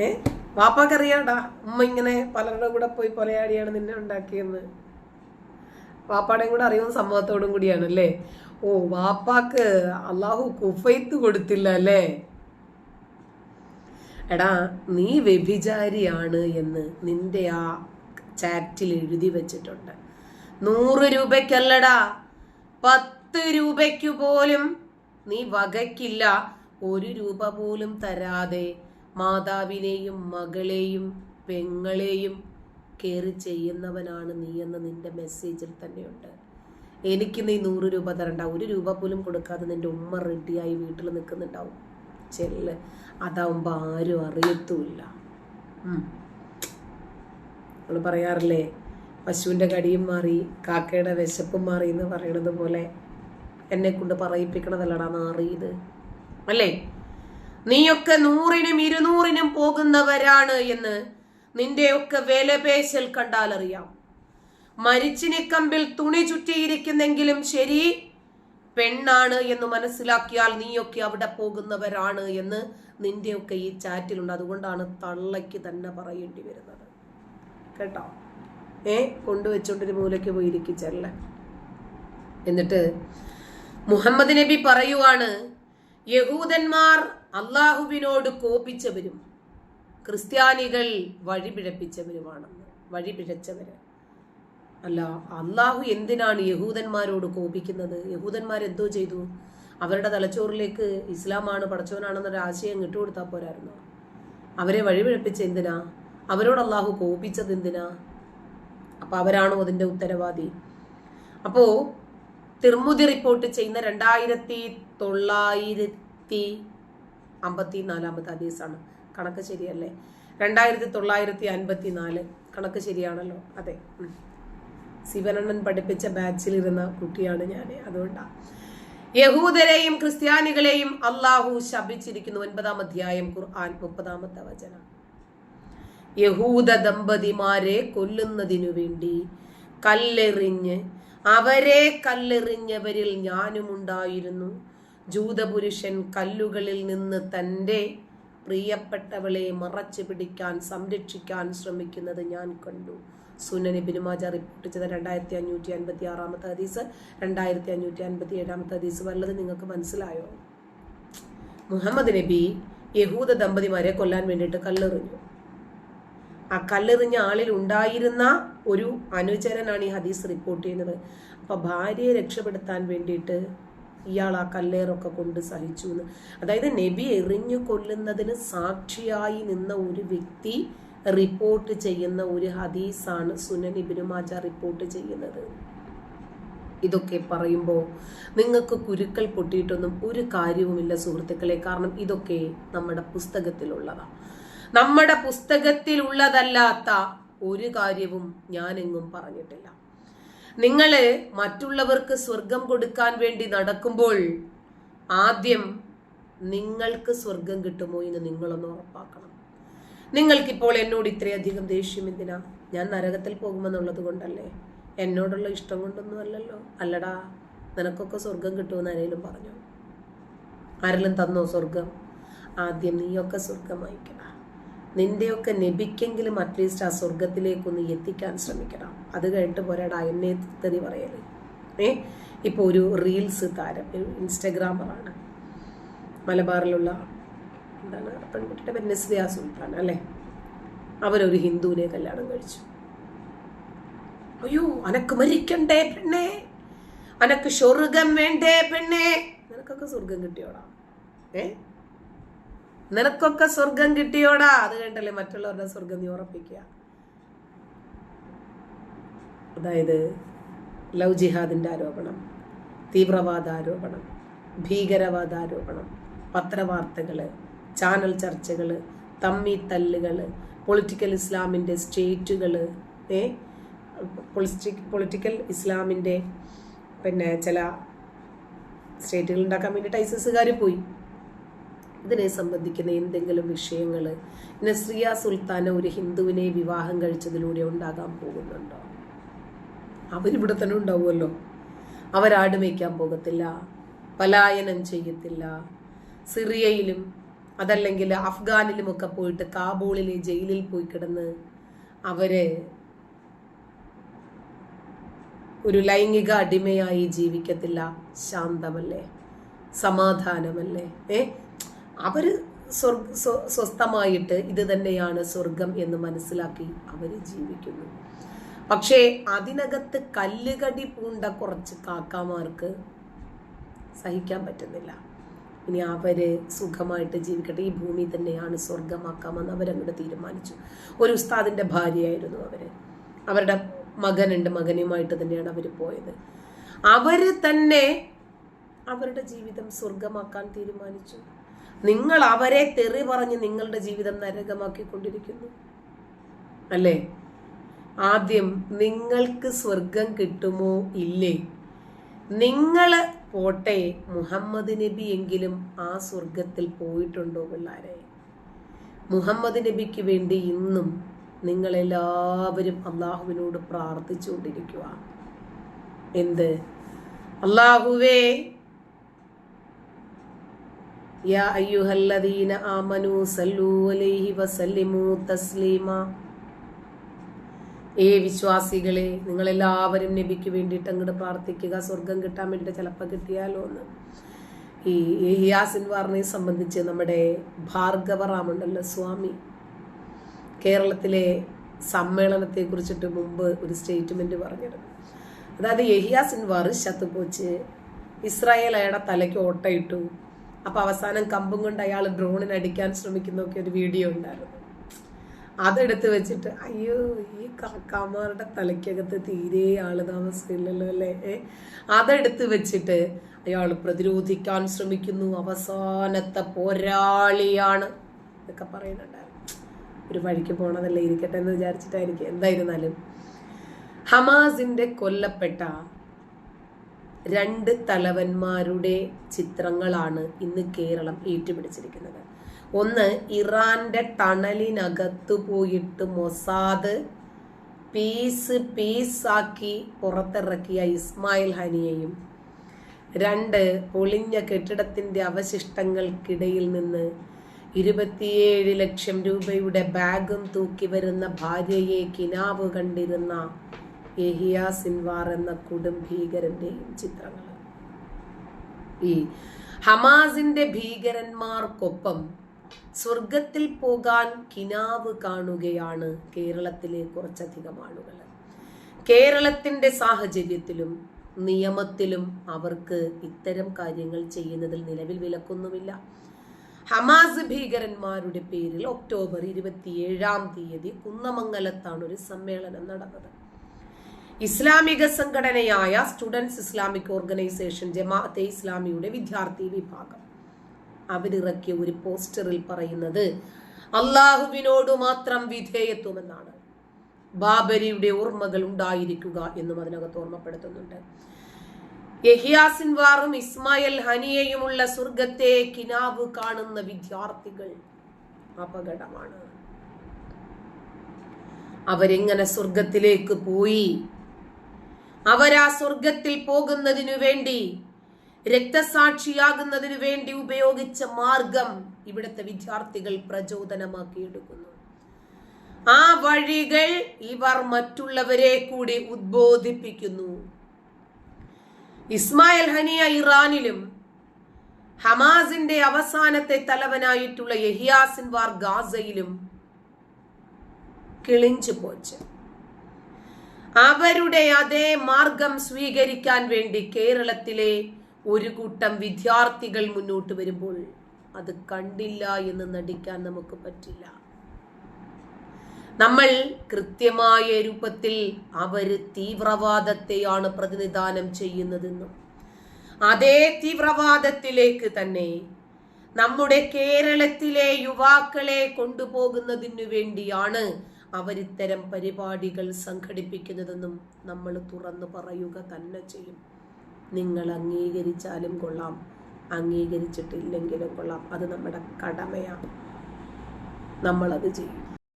ഏ? വാപ്പാക്കറിയാടാ ഉമ്മ ഇങ്ങനെ പലരുടെ കൂടെ പോയി കൊലയാടിയാണ് നിന്നെ ഉണ്ടാക്കിയെന്ന്. വാപ്പാടെയും കൂടെ അറിയുന്ന സംഭവത്തോടും കൂടിയാണ് അല്ലേ? ഓ വാപ്പാക്ക് അള്ളാഹു കുഫൈത്ത് കൊടുത്തില്ല അല്ലേ? എടാ നീ വ്യഭിചാരിയാണ് എന്ന് നിന്റെ ആ ചാറ്റിൽ എഴുതി വെച്ചിട്ടുണ്ട്. നൂറ് രൂപയ്ക്കല്ലടാ. പത്ത് രൂപയ്ക്ക് പോലും നീ വകയ്ക്കില്ല. ഒരു രൂപ പോലും തരാതെ മാതാവിനെയും മകളെയും പെങ്ങളെയും കയറി ചെയ്യുന്നവനാണ് നീ എന്ന് നിന്റെ മെസ്സേജിൽ തന്നെയുണ്ട്. എനിക്ക് നീ നൂറ് രൂപ തരണ്ട ഒരു രൂപ പോലും കൊടുക്കാതെ നിന്റെ ഉമ്മ റെഡിയായി വീട്ടിൽ നിൽക്കുന്നുണ്ടാവും. ചെല്ല്. അതാവുമ്പോൾ ആരും അറിയത്തുമില്ല. നമ്മൾ പറയാറില്ലേ? പശുവിന്റെ കടിയും മാറി കാക്കയുടെ വിശപ്പും മാറി എന്ന് പറയണത് പോലെ എന്നെ കൊണ്ട് പറയിപ്പിക്കണതല്ലടാ മാറിയത് അല്ലേ? നീയൊക്കെ നൂറിനും ഇരുന്നൂറിനും പോകുന്നവരാണ് എന്ന് നിന്റെയൊക്കെ വിലപേശൽ കണ്ടാലറിയാം. മരിച്ചിനിക്കമ്പിൽ തുണി ചുറ്റിയിരിക്കുന്നെങ്കിലും ശരി പെണ്ണാണ് എന്ന് മനസ്സിലാക്കിയാൽ നീയൊക്കെ അവിടെ പോകുന്നവരാണ് എന്ന് നിന്റെയൊക്കെ ഈ ചാറ്റിലുണ്ട്. അതുകൊണ്ടാണ് തള്ളയ്ക്ക് തന്നെ പറയേണ്ടി വരുന്നത്. കേട്ടോ? ഏ കൊണ്ടുവച്ചോണ്ടൊരു മൂലയ്ക്ക് പോയിരിക്കും ചെല്ല. എന്നിട്ട് മുഹമ്മദ് നബി പറയുവാണ് യഹൂദന്മാർ അള്ളാഹുവിനോട് കോപിച്ചവരും ക്രിസ്ത്യാനികൾ വഴിപിഴപ്പിച്ചവരുമാണ്. വഴിപിഴച്ചവര്. അല്ല അള്ളാഹു എന്തിനാണ് യഹൂദന്മാരോട് കോപിക്കുന്നത്? യഹൂദന്മാർ എന്തോ ചെയ്തു? അവരുടെ തലച്ചോറിലേക്ക് ഇസ്ലാമാണ് പടച്ചവനാണെന്നൊരു ആശയം ഇട്ടുകൊടുത്താൽ പോരായിരുന്നു. അവരെ വഴിപിഴപ്പിച്ച എന്തിനാ? അവരോട് അള്ളാഹു കോപിച്ചത് എന്തിനാ? അപ്പൊ അവരാണോ അതിന്റെ ഉത്തരവാദി? അപ്പോ തിർമുതി റിപ്പോർട്ട് ചെയ്യുന്ന രണ്ടായിരത്തി തൊള്ളായിരത്തി അമ്പത്തി നാലാമത്തെ ഹദീസാണ് കണക്ക് ശരിയല്ലേ? രണ്ടായിരത്തി തൊള്ളായിരത്തി അൻപത്തി നാല് കണക്ക് ശരിയാണല്ലോ? അതെ. ശിവനണ്ണൻ പഠിപ്പിച്ച ബാച്ചിലിരുന്ന കുട്ടിയാണ് ഞാൻ അതുകൊണ്ടാണ് യഹൂദരെയും ക്രിസ്ത്യാനികളെയും അള്ളാഹു ശപിച്ചിരിക്കുന്നു. ഒൻപതാം അധ്യായം ഖുർആൻ മുപ്പതാമത്തെ വചനം. യഹൂദ ദമ്പതിമാരെ കൊല്ലുന്നതിനു വേണ്ടി കല്ലെറിഞ്ഞ് അവരെ കല്ലെറിഞ്ഞവരിൽ ഞാനുമുണ്ടായിരുന്നു. ജൂതപുരുഷൻ കല്ലുകളിൽ നിന്ന് തന്റെ പ്രിയപ്പെട്ടവളെ മറച്ചു പിടിക്കാൻ സംരക്ഷിക്കാൻ ശ്രമിക്കുന്നത് ഞാൻ കണ്ടു. സുനനി ബിനുമാജ റിപ്പോർട്ട് ചെയ്ത രണ്ടായിരത്തി അഞ്ഞൂറ്റി അൻപത്തി ആറാമത്തെ ഹദീസ് രണ്ടായിരത്തി അഞ്ഞൂറ്റി അൻപത്തി ഏഴാമത്തെ ഹദീസ് വല്ലത് നിങ്ങൾക്ക് മനസ്സിലായോ? മുഹമ്മദ് നബി യഹൂദ ദമ്പതിമാരെ കൊല്ലാൻ വേണ്ടിയിട്ട് കല്ലെറിഞ്ഞു. ആ കല്ലെറിഞ്ഞ ആളിൽ ഉണ്ടായിരുന്ന ഒരു അനുചരനാണ് ഈ ഹദീസ് റിപ്പോർട്ട് ചെയ്യുന്നത്. അപ്പൊ ഭാര്യയെ രക്ഷപ്പെടുത്താൻ വേണ്ടിയിട്ട് ഇയാൾ ആ കല്ലേറൊക്കെ കൊണ്ട് സഹിച്ചു എന്ന് അതായത് നബി എറിഞ്ഞു കൊല്ലുന്നതിന് സാക്ഷിയായി നിന്ന ഒരു വ്യക്തി റിപ്പോർട്ട് ചെയ്യുന്ന ഒരു ഹദീസാണ് സുനൻ ഇബിനുമാജ റിപ്പോർട്ട് ചെയ്യുന്നത്. ഇതൊക്കെ പറയുമ്പോൾ നിങ്ങൾക്ക് കുരുക്കൾ പൊട്ടിയിട്ടൊന്നും ഒരു കാര്യവുമില്ല സുഹൃത്തുക്കളെ. കാരണം ഇതൊക്കെ നമ്മുടെ പുസ്തകത്തിലുള്ളതാണ് നമ്മുടെ പുസ്തകത്തിലുള്ളതല്ലാത്ത ഒരു കാര്യവും ഞാനെങ്ങും പറഞ്ഞിട്ടില്ല. നിങ്ങൾ മറ്റുള്ളവർക്ക് സ്വർഗം കൊടുക്കാൻ വേണ്ടി നടക്കുമ്പോൾ ആദ്യം നിങ്ങൾക്ക് സ്വർഗം കിട്ടുമോ എന്ന് നിങ്ങളൊന്ന് ഉറപ്പാക്കണം. നിങ്ങൾക്കിപ്പോൾ എന്നോട് ഇത്രയധികം ദേഷ്യം എന്തിനാ? ഞാൻ നരകത്തിൽ പോകുമെന്നുള്ളത് കൊണ്ടല്ലേ? എന്നോടുള്ള ഇഷ്ടം കൊണ്ടൊന്നും അല്ലല്ലോ അല്ലടാ നിനക്കൊക്കെ സ്വർഗം കിട്ടുമെന്ന് ആരെങ്കിലും പറഞ്ഞു? ആരെങ്കിലും തന്നോ സ്വർഗം? ആദ്യം നീയൊക്കെ സ്വർഗം വായിക്കടാ നിന്റെയൊക്കെ നബിക്കെങ്കിലും അറ്റ്ലീസ്റ്റ് ആ സ്വർഗത്തിലേക്കൊന്ന് എത്തിക്കാൻ ശ്രമിക്കണം. അത് കഴിഞ്ഞിട്ട് പോരാടാ എന്നെ തെറി പറയൽ. ഏ? ഇപ്പോൾ ഒരു റീൽസ് താരം ഒരു ഇൻസ്റ്റഗ്രാമറാണ്. മലബാറിലുള്ള എന്താണ് പെൺകുട്ടിയുടെ പേര് സുൽത്താൻ അല്ലേ? അവരൊരു ഹിന്ദുവിനെ കല്യാണം കഴിച്ചു. അയ്യോ അനക്ക് മരിക്കണ്ടേ പെണ്ണേ? അനക്ക് സ്വർഗം വേണ്ടേ പെണ്ണേ? നിനക്കൊക്കെ സ്വർഗം കിട്ടിയോടാ? ഏ? നിനക്കൊക്കെ സ്വർഗം കിട്ടിയോടാ? അത് കണ്ടല്ലേ മറ്റുള്ളവരുടെ സ്വർഗം നീ ഉറപ്പിക്കുക. അതായത് ലവ് ജിഹാദിന്റെ ആരോപണം തീവ്രവാദ ആരോപണം ഭീകരവാദ ആരോപണം പത്രവാർത്തകൾ ചാനൽ ചർച്ചകൾ തമ്മി തല്ലുകൾ പൊളിറ്റിക്കൽ ഇസ്ലാമിന്റെ സ്റ്റേറ്റുകൾ ഏ? പൊളിറ്റിക്കൽ ഇസ്ലാമിന്റെ പിന്നെ ചില സ്റ്റേറ്റുകൾ ഉണ്ടാക്കാൻ വേണ്ടിയിട്ട് ഐസിസുകാർ പോയി. ഇതിനെ സംബന്ധിക്കുന്ന എന്തെങ്കിലും വിഷയങ്ങൾ? നസ്രിയ സുൽത്താന ഒരു ഹിന്ദുവിനെ വിവാഹം കഴിച്ചതിലൂടെ ഉണ്ടാകാൻ പോകുന്നുണ്ടോ? അവരിവിടെ തന്നെ ഉണ്ടാവുമല്ലോ. അവരാട് മേയ്ക്കാൻ പോകത്തില്ല. പലായനം ചെയ്യത്തില്ല. സിറിയയിലും അതല്ലെങ്കിൽ അഫ്ഗാനിലുമൊക്കെ പോയിട്ട് കാബൂളിലെ ജയിലിൽ പോയി കിടന്ന് അവരെ ഒരു ലൈംഗിക അടിമയായി ജീവിക്കത്തില്ല. ശാന്തമല്ലേ? സമാധാനമല്ലേ? ഏ? അവർ സ്വർഗ സ്വസ്ഥമായിട്ട് ഇത് തന്നെയാണ് സ്വർഗം എന്ന് മനസ്സിലാക്കി അവർ ജീവിക്കുന്നു. പക്ഷേ അതിനകത്ത് കല്ലുകടി പൂണ്ട കുറച്ച് കാക്കാമാർക്ക് സഹിക്കാൻ പറ്റുന്നില്ല. ഇനി അവർ സുഖമായിട്ട് ജീവിക്കട്ടെ. ഈ ഭൂമി തന്നെയാണ് സ്വർഗമാക്കാമെന്ന് അവരങ്ങോട്ട് തീരുമാനിച്ചു. ഒരു ഉസ്താദിന്റെ ഭാര്യയായിരുന്നു അവർ. അവരുടെ മകനുണ്ട്. മകനുമായിട്ട് തന്നെയാണ് അവർ പോയത്. അവർ തന്നെ അവരുടെ ജീവിതം സ്വർഗമാക്കാൻ തീരുമാനിച്ചു. നിങ്ങൾ അവരെ തെറി പറഞ്ഞ് നിങ്ങളുടെ ജീവിതം നരകമാക്കിക്കൊണ്ടിരിക്കുന്നു. അല്ലേ? ആദ്യം നിങ്ങൾക്ക് സ്വർഗം കിട്ടുമോ? ഇല്ലേ? നിങ്ങൾ പോട്ടെ മുഹമ്മദ് നബി എങ്കിലും ആ സ്വർഗത്തിൽ പോയിട്ടുണ്ടോ പിള്ളാരെ? മുഹമ്മദ് നബിക്ക് വേണ്ടി ഇന്നും നിങ്ങളെല്ലാവരും അള്ളാഹുവിനോട് പ്രാർത്ഥിച്ചുകൊണ്ടിരിക്കുക എന്ത്? അള്ളാഹുവേ യാ الذين آمنوا صلوا عليه وسلموا تسليما ഏ വിശ്വാസികളെ നിങ്ങളെല്ലാവരും നബിക്ക് വേണ്ടിയിട്ട് അങ്ങോട്ട് പ്രാർത്ഥിക്കുക. സ്വർഗം കിട്ടാൻ വേണ്ടിയിട്ട് ചിലപ്പോൾ കിട്ടിയാലോ എന്ന്. ഈ ഹിയാസിൻവാറിനെ സംബന്ധിച്ച് നമ്മുടെ ഭാർഗവറാമുണ്ടല്ലോ സ്വാമി. കേരളത്തിലെ സമ്മേളനത്തെ കുറിച്ചിട്ട് മുമ്പ് ഒരു സ്റ്റേറ്റ്മെന്റ് പറഞ്ഞിരുന്നു. അതായത് യഹിയ സിൻവാർ ശത്തുപോച്ച് ഇസ്രായേൽ അയാളുടെ തലയ്ക്ക് ഓട്ടയിട്ടു അപ്പൊ അവസാനം കമ്പും കൊണ്ട് അയാൾ ഡ്രോണിന് അടിക്കാൻ ശ്രമിക്കുന്നൊക്കെ ഒരു വീഡിയോ ഉണ്ടായിരുന്നു. അതെടുത്ത് വെച്ചിട്ട് അയ്യോ ഈ കാക്കാമാരുടെ തലയ്ക്കകത്ത് തീരെ ആൾ താമസമില്ലല്ലോ അല്ലേ? അതെടുത്ത് വെച്ചിട്ട് അയാൾ പ്രതിരോധിക്കാൻ ശ്രമിക്കുന്നു. അവസാനത്തെ പോരാളിയാണ് എന്നൊക്കെ പറയുന്നുണ്ടായിരുന്നു. ഒരു വഴിക്ക് പോണതല്ലേ ഇരിക്കട്ടെ എന്ന് വിചാരിച്ചിട്ടായിരിക്കും. എന്തായിരുന്നാലും ഹമാസിന്റെ കൊല്ലപ്പെട്ട രണ്ട് തലവന്മാരുടെ ചിത്രങ്ങളാണ് ഇന്ന് കേരളം ഏറ്റുപിടിച്ചിരിക്കുന്നത്. ഒന്ന് ഇറാന്റെ ടണലിനകത്ത് പോയിട്ട് മൊസാദ് പീസ് പീസാക്കി പുറത്തിറക്കിയ ഇസ്മായിൽ ഹനിയെയും രണ്ട് പൊളിഞ്ഞ കെട്ടിടത്തിന്റെ അവശിഷ്ടങ്ങൾക്കിടയിൽ നിന്ന് ഇരുപത്തിയേഴ് ലക്ഷം രൂപയുടെ ബാഗും തൂക്കി വരുന്ന ഭാര്യയെ കിനാവ് കണ്ടിരുന്ന യഹിയ സിൻവാർ എന്ന കുടുംബീകരന്റെയും ചിത്രങ്ങൾ. ഈ ഹമാസിന്റെ ഭീകരന്മാർക്കൊപ്പം സ്വർഗത്തിൽ പോകാൻ കിനാവ് കാണുകയാണ് കേരളത്തിലെ കുറച്ചധികം ആളുകൾ. കേരളത്തിന്റെ സാഹചര്യത്തിലും നിയമത്തിലും അവർക്ക് ഇത്തരം കാര്യങ്ങൾ ചെയ്യുന്നതിൽ നിലവിൽ വിലക്കൊന്നുമില്ല. ഹമാസ് ഭീകരന്മാരുടെ പേരിൽ ഒക്ടോബർ ഇരുപത്തിയേഴാം തീയതി കുന്നമംഗലത്താണ് ഒരു സമ്മേളനം നടന്നത്. ഇസ്ലാമിക സംഘടനയായ സ്റ്റുഡൻസ് ഇസ്ലാമിക് ഓർഗനൈസേഷൻ ജമാഅത്തെ ഇസ്ലാമിയുടെ വിദ്യാർത്ഥി വിഭാഗം. അവരിറക്കിയ ഒരു പോസ്റ്ററിൽ പറയുന്നത് അള്ളാഹുവിനോട് മാത്രം വിധേയത്വമെന്നാണ്. ബാബരിയുടെ ഓർമ്മകൾ ഉണ്ടായിരിക്കുക എന്നും അതിനകത്ത് ഓർമ്മപ്പെടുത്തുന്നുണ്ട്. യഹിയാസിൻവാറും ഇസ്മായിൽ ഹനിയയുമുള്ള സ്വർഗത്തെ കിനാവ് കാണുന്ന വിദ്യാർത്ഥികൾ അപകടമാണ്. അവരെങ്ങനെ സ്വർഗത്തിലേക്ക് പോയി? അവരാ സ്വർഗത്തിൽ പോകുന്നതിനു വേണ്ടി രക്തസാക്ഷിയാകുന്നതിനു വേണ്ടി ഉപയോഗിച്ച മാർഗം ഇവിടുത്തെ വിദ്യാർത്ഥികൾ പ്രചോദനമാക്കിയെടുക്കുന്നു. ആ വഴികൾ ഇവർ മറ്റുള്ളവരെ കൂടി ഉദ്ബോധിപ്പിക്കുന്നു. ഇസ്മായിൽ ഹനിയ ഇറാനിലും ഹമാസിന്റെ അവസാനത്തെ തലവനായിട്ടുള്ള യഹിയാസിൻവാർ ഗാസയിലും കിളിഞ്ചു പോച്ച്. അവരുടെ അതേ മാർഗം സ്വീകരിക്കാൻ വേണ്ടി കേരളത്തിലെ ഒരു കൂട്ടം വിദ്യാർത്ഥികൾ മുന്നോട്ട് വരുമ്പോൾ അത് കണ്ടില്ല എന്ന് നടിക്കാൻ നമുക്ക് പറ്റില്ല. നമ്മൾ കൃത്യമായ രൂപത്തിൽ അവർ തീവ്രവാദത്തെയാണ് പ്രതിനിധാനം ചെയ്യുന്നതെന്നും അതേ തീവ്രവാദത്തിലേക്ക് തന്നെ നമ്മുടെ കേരളത്തിലെ യുവാക്കളെ കൊണ്ടുപോകുന്നതിനു വേണ്ടിയാണ് അവരിത്തരം പരിപാടികൾ സംഘടിപ്പിക്കുന്നതെന്നും നമ്മൾ തുറന്നു പറയുക തന്നെ ചെയ്യും. നിങ്ങൾ അംഗീകരിച്ചാലും കൊള്ളാം. അംഗീകരിച്ചിട്ടില്ലെങ്കിലും കൊള്ളാം. അത് നമ്മുടെ കടമയാണ്. നമ്മളത് ചെയ്യും.